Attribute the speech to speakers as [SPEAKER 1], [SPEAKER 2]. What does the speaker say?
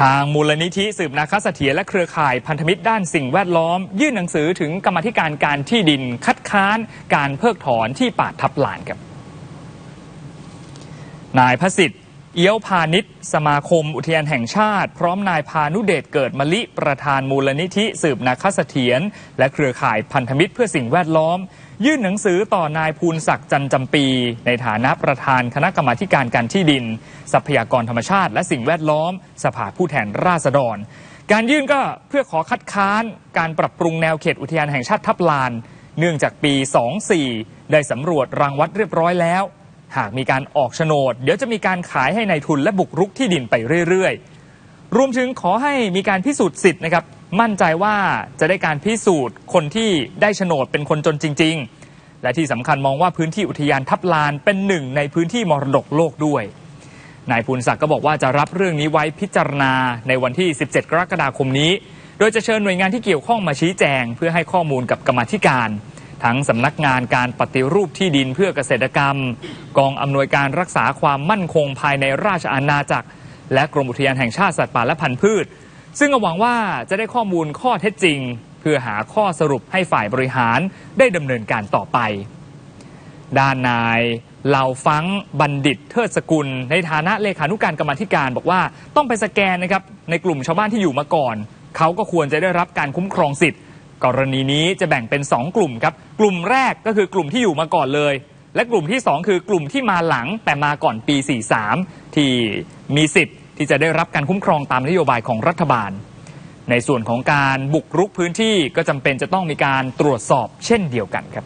[SPEAKER 1] ทางมูลนิธิสืบนาคเสถียรและเครือข่ายพันธมิตรด้านสิ่งแวดล้อม ยื่นหนังสือถึงกรรมธิการการที่ดินคัดค้านการเพิกถอนที่ป่าทับลานครับนายพสิทธิ์ เอี้ยวพาณิชย์สมาคม อุทยานแห่งชาติ พร้อมนายพานุเดชเกิดมะลิประธานมูลนิธิสืบนาคเสถียรและเครือข่ายพันธมิตรเพื่อสิ่งแวดล้อม ยื่นหนังสือต่อนายภูลศักดิ์จันจำปี ในฐานะประธานคณะกรรมาการการที่ดิน ทรัพยากรธรรมชาติ และสิ่งแวดล้อม สภาผู้แทนราษฎร การยื่นก็เพื่อขอคัดค้านการปรับปรุงแนวเขตอุทยานแห่งชาติทับลาน เนื่องจากปี 24 ได้สำรวจรังวัดเรียบร้อยแล้ว หากมีการออกโฉนด เดี๋ยวจะมีการขายให้ในายทุนและบุกรุกที่ดินไปเรื่อยๆ รวมถึงขอให้มีการพิสูจน์สิทธิ์นะครับ มั่นใจว่าจะได้การพิสูจน์คนที่ได้โฉนดเป็นคนจนจริง ๆ และที่สำคัญมองว่าพื้นที่อุทยานทับลานเป็นหนึ่งในพื้นที่มรดกโลกด้วยนายภูลศักดิ์ก็บอกว่าจะรับเรื่องนี้ไว้พิจารณาในวันที่ 17 กรกฎาคมนี้ โดยจะเชิญหน่วยงานที่เกี่ยวข้องมาชี้แจง เพื่อให้ข้อมูลกับกรรมธิการ ทั้งสำนักงานการปฏิรูปที่ดินเพื่อเกษตรกรรม กองอำนวยการรักษาความมั่นคงภายในราชอาณาจักร และกรมอุทยานแห่งชาติสัตว์ป่าและพันธุ์พืช ซึ่งหวังว่าจะได้ข้อมูลข้อเท็จจริง เพื่อหาข้อสรุปให้ฝ่ายบริหารได้ดำเนินการต่อไป ด้านนายเหล่าฟังบัณฑิตเทิดสกุล ในฐานะเลขานุการกรรมธิการ บอกว่าต้องไปสแกนนะครับในกลุ่มชาวบ้านที่อยู่มาก่อน เขาก็ควรจะได้รับการคุ้มครองสิทธิ์ กรณีนี้จะแบ่งเป็น 2 กลุ่มครับ กลุ่มแรกก็คือกลุ่มที่อยู่มาก่อนเลย และกลุ่มที่ 2 คือกลุ่มที่มาหลังแต่มาก่อนปี 43 ที่มีสิทธิ์ที่จะได้รับการคุ้มครองตามนโยบายของรัฐบาล ในส่วนของการบุกรุกพื้นที่ก็จำเป็นจะต้องมีการตรวจสอบเช่นเดียวกันครับ